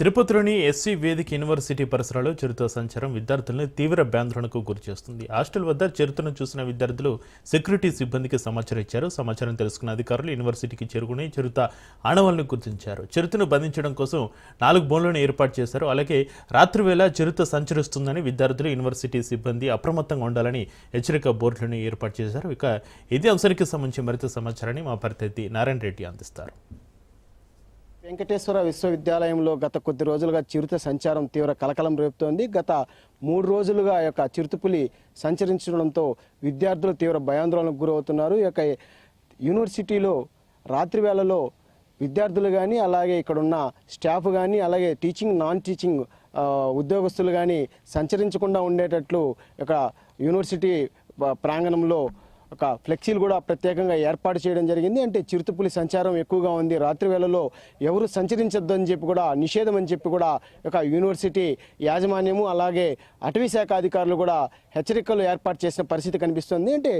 తిరుపతిలోని ఎస్సీ వేదిక యూనివర్సిటీ పరిసరాల్లో చిరుత సంచారం విద్యార్థులను తీవ్ర భ్యాందోళనకు గురిచేస్తుంది. హాస్టల్ వద్ద చిరుతను చూసిన విద్యార్థులు సెక్యూరిటీ సిబ్బందికి సమాచారం ఇచ్చారు. సమాచారం తెలుసుకున్న అధికారులు యూనివర్సిటీకి చేరుకుని చిరుత ఆనవాళ్ళను గుర్తించారు. చిరుతను బంధించడం కోసం నాలుగు బోన్లను ఏర్పాటు చేశారు. అలాగే రాత్రివేళ చిరుత సంచరిస్తుందని విద్యార్థులు యూనివర్సిటీ సిబ్బంది అప్రమత్తంగా ఉండాలని హెచ్చరిక బోర్డులను ఏర్పాటు చేశారు. ఇక ఇదే అంశానికి సంబంధించి మరింత సమాచారాన్ని మా ప్రతినిధి నారాయణ రెడ్డి అందిస్తారు. వెంకటేశ్వర విశ్వవిద్యాలయంలో గత కొద్ది రోజులుగా చిరుత సంచారం తీవ్ర కలకలం రేపుతోంది. గత మూడు రోజులుగా ఈ యొక్క చిరుతపులి సంచరించడంతో విద్యార్థులు తీవ్ర భయాందోళనకు గురవుతున్నారు. ఈ యొక్క యూనివర్సిటీలో రాత్రి వేళలో విద్యార్థులు కానీ అలాగే ఇక్కడున్న స్టాఫ్ కానీ అలాగే టీచింగ్ నాన్ టీచింగ్ ఉద్యోగస్తులు కానీ సంచరించకుండా ఉండేటట్లు ఇక యూనివర్సిటీ ప్రాంగణంలో ఒక ఫ్లెక్సీలు కూడా ప్రత్యేకంగా ఏర్పాటు చేయడం జరిగింది. అంటే చిరుతపులి సంచారం ఎక్కువగా ఉంది. రాత్రి వేళలో ఎవరు సంచరించొద్దు అని చెప్పి కూడా నిషేధం అని చెప్పి కూడా ఒక యూనివర్సిటీ యాజమాన్యము అలాగే అటవీ శాఖ అధికారులు కూడా హెచ్చరికలు ఏర్పాటు చేసిన పరిస్థితి కనిపిస్తుంది. అంటే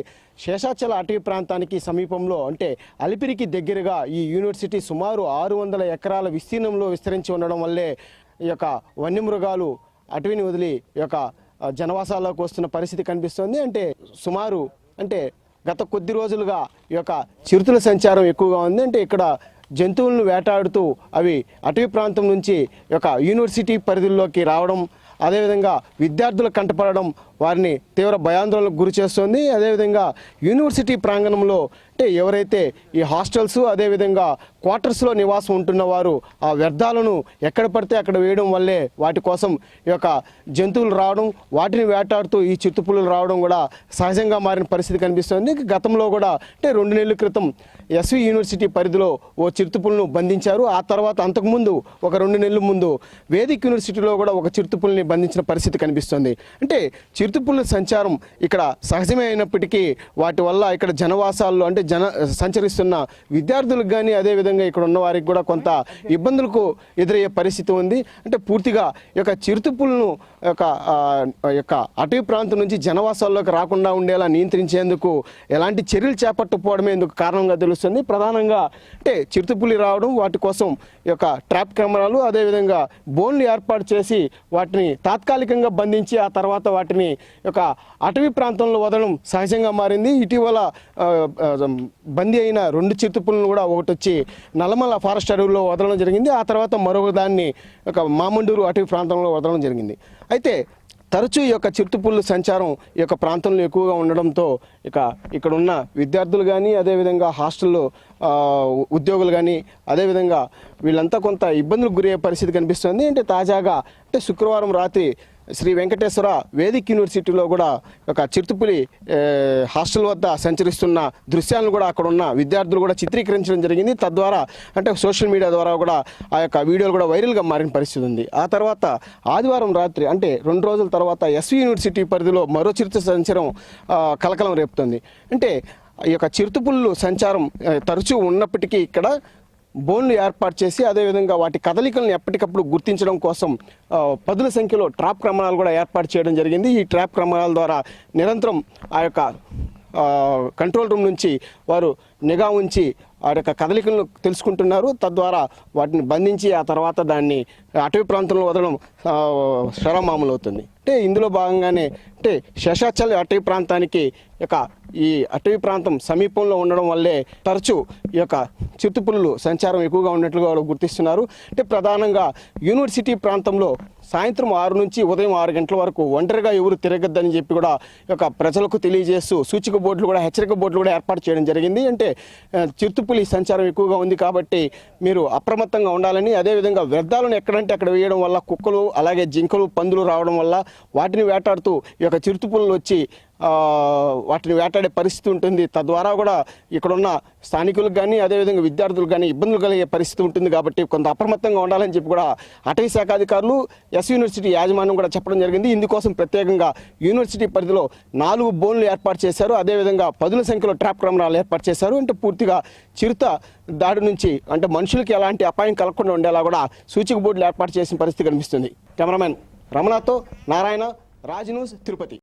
శేషాచల అటవీ ప్రాంతానికి సమీపంలో అంటే అలిపిరికి దగ్గరగా ఈ యూనివర్సిటీ సుమారు ఆరు వందల ఎకరాల విస్తీర్ణంలో విస్తరించి ఉండడం వల్లే ఈ యొక్క వన్యమృగాలు అటవీని వదిలి ఈ యొక్క జనవాసాల్లోకి వస్తున్న పరిస్థితి కనిపిస్తుంది. అంటే సుమారు అంటే గత కొద్ది రోజులుగా ఈ యొక్క చిరుతుల సంచారం ఎక్కువగా ఉంది. అంటే ఇక్కడ జంతువులను వేటాడుతూ అవి అటవీ ప్రాంతం నుంచి ఈ యూనివర్సిటీ పరిధిలోకి రావడం అదేవిధంగా విద్యార్థులు కంటపడడం వారిని తీవ్ర భయాందోళనకు గురి చేస్తుంది. అదేవిధంగా యూనివర్సిటీ ప్రాంగణంలో అంటే ఎవరైతే ఈ హాస్టల్స్ అదేవిధంగా క్వార్టర్స్లో నివాసం ఉంటున్న వారు ఆ వ్యర్థాలను ఎక్కడ పడితే అక్కడ వేయడం వల్లే వాటి కోసం ఈ యొక్క జంతువులు రావడం వాటిని వేటాడుతూ ఈ చిరుతపులులు రావడం కూడా సహజంగా మారిన పరిస్థితి కనిపిస్తుంది. గతంలో కూడా అంటే రెండు నెలల క్రితం ఎస్వి యూనివర్సిటీ పరిధిలో ఓ చిరుతుపులను బంధించారు. ఆ తర్వాత అంతకుముందు ఒక రెండు నెలల ముందు వేదిక్ యూనివర్సిటీలో కూడా ఒక చిరుతుపుల్ని బంధించిన పరిస్థితి కనిపిస్తుంది. అంటే చిరుతుపుల సంచారం ఇక్కడ సహజమే అయినప్పటికీ వాటి వల్ల ఇక్కడ జనవాసాల్లో అంటే జన సంచరిస్తున్న విద్యార్థులకు కానీ అదేవిధంగా ఇక్కడ ఉన్న వారికి కూడా కొంత ఇబ్బందులకు ఎదురయ్యే పరిస్థితి ఉంది. అంటే పూర్తిగా ఈ యొక్క చిరుతుపులను యొక్క యొక్క అటవీ ప్రాంతం నుంచి జనవాసాల్లోకి రాకుండా ఉండేలా నియంత్రించేందుకు ఎలాంటి చర్యలు చేపట్టకపోవడమే ఇందుకు కారణంగా తెలుస్తుంది. ప్రధానంగా అంటే చిరుతపులి రావడం వాటి కోసం యొక్క ట్రాప్ కెమెరాలు అదేవిధంగా బోన్లు ఏర్పాటు చేసి వాటిని తాత్కాలికంగా బంధించి ఆ తర్వాత వాటిని యొక్క అటవీ ప్రాంతంలో వదలడం సహజంగా మారింది. ఇటీవల బందీ అయిన రెండు చిరుతపులను కూడా ఒకటి వచ్చి నల్లమల ఫారెస్ట్ అడవుల్లో వదలడం జరిగింది. ఆ తర్వాత మరొక దాన్ని ఒక మామండూరు అటవీ ప్రాంతంలో వదలడం జరిగింది. అయితే తరచూ ఈ యొక్క చిరుతపుళ్ళు సంచారం ఈ యొక్క ప్రాంతంలో ఎక్కువగా ఉండడంతో ఇక ఇక్కడ ఉన్న విద్యార్థులు కానీ అదేవిధంగా హాస్టల్లో ఉద్యోగులు కానీ అదేవిధంగా వీళ్ళంతా కొంత ఇబ్బందులకు గురయ్యే పరిస్థితి కనిపిస్తుంది. అంటే తాజాగా అంటే శుక్రవారం రాత్రి శ్రీ వెంకటేశ్వర వేదిక్ యూనివర్సిటీలో కూడా ఒక చిరుతుపులి హాస్టల్ వద్ద సంచరిస్తున్న దృశ్యాలను కూడా అక్కడ ఉన్న విద్యార్థులు కూడా చిత్రీకరించడం జరిగింది. తద్వారా అంటే సోషల్ మీడియా ద్వారా కూడా ఆ యొక్క వీడియోలు కూడా వైరల్గా మారిన పరిస్థితి ఉంది. ఆ తర్వాత ఆదివారం రాత్రి అంటే రెండు రోజుల తర్వాత ఎస్వి యూనివర్సిటీ పరిధిలో మరో చిరుత సంచారం కలకలం రేపుతుంది. అంటే ఈ యొక్క చిరుతుపుళ్ళు సంచారం తరచూ ఉన్నప్పటికీ ఇక్కడ బోన్లు ఏర్పాటు చేసి అదేవిధంగా వాటి కదలికలను ఎప్పటికప్పుడు గుర్తించడం కోసం పదుల సంఖ్యలో ట్రాప్ క్రమాలు కూడా ఏర్పాటు చేయడం జరిగింది. ఈ ట్రాప్ క్రమాల ద్వారా నిరంతరం ఆ యొక్క కంట్రోల్ రూమ్ నుంచి వారు నిఘా ఉంచి ఆ యొక్క కదలికలను తెలుసుకుంటున్నారు. తద్వారా వాటిని బంధించి ఆ తర్వాత దాన్ని అటవీ ప్రాంతంలో వదలడం శరమామూలు అవుతుంది అంటే ఇందులో భాగంగానే అంటే శేషాచల్ అటవీ ప్రాంతానికి యొక్క ఈ అటవీ ప్రాంతం సమీపంలో ఉండడం వల్లే తరచూ ఈ యొక్క చిరుతపులులు సంచారం ఎక్కువగా ఉన్నట్లుగా వాళ్ళు గుర్తిస్తున్నారు. అంటే ప్రధానంగా యూనివర్సిటీ ప్రాంతంలో సాయంత్రం ఆరు నుంచి ఉదయం ఆరు గంటల వరకు ఒంటరిగా ఎవరు తిరగద్దని చెప్పి కూడా ఒక ప్రజలకు తెలియజేస్తూ సూచిక బోర్డులు కూడా హెచ్చరిక బోర్డులు కూడా ఏర్పాటు చేయడం జరిగింది. అంటే చిరుతుపులి సంచారం ఎక్కువగా ఉంది కాబట్టి మీరు అప్రమత్తంగా ఉండాలని అదేవిధంగా వ్యర్థాలను ఎక్కడంటే అక్కడ వేయడం వల్ల కుక్కలు అలాగే జింకలు పందులు రావడం వల్ల వాటిని వేటాడుతూ ఈ యొక్క చిరుతుపులు వచ్చి వాటిని వేటాడే పరిస్థితి ఉంటుంది. తద్వారా కూడా ఇక్కడున్న స్థానికులకు కానీ అదేవిధంగా విద్యార్థులకు కానీ ఇబ్బందులు కలిగే పరిస్థితి ఉంటుంది కాబట్టి కొంత అప్రమత్తంగా ఉండాలని చెప్పి కూడా అటవీ శాఖ అధికారులు ఎస్ యూనివర్సిటీ యాజమాన్యం కూడా చెప్పడం జరిగింది. ఇందుకోసం ప్రత్యేకంగా యూనివర్సిటీ పరిధిలో నాలుగు బోన్లు ఏర్పాటు చేశారు. అదేవిధంగా పదుల సంఖ్యలో ట్రాప్ కెమెరాలు ఏర్పాటు చేశారు. అంటే పూర్తిగా చిరుత దాడి నుంచి అంటే మనుషులకి ఎలాంటి అపాయం కలగకుండా ఉండేలా కూడా సూచిక బోర్డులు ఏర్పాటు చేసిన పరిస్థితి కనిపిస్తుంది. కెమెరామెన్ రమణతో నారాయణ రాజ్ న్యూస్ తిరుపతి.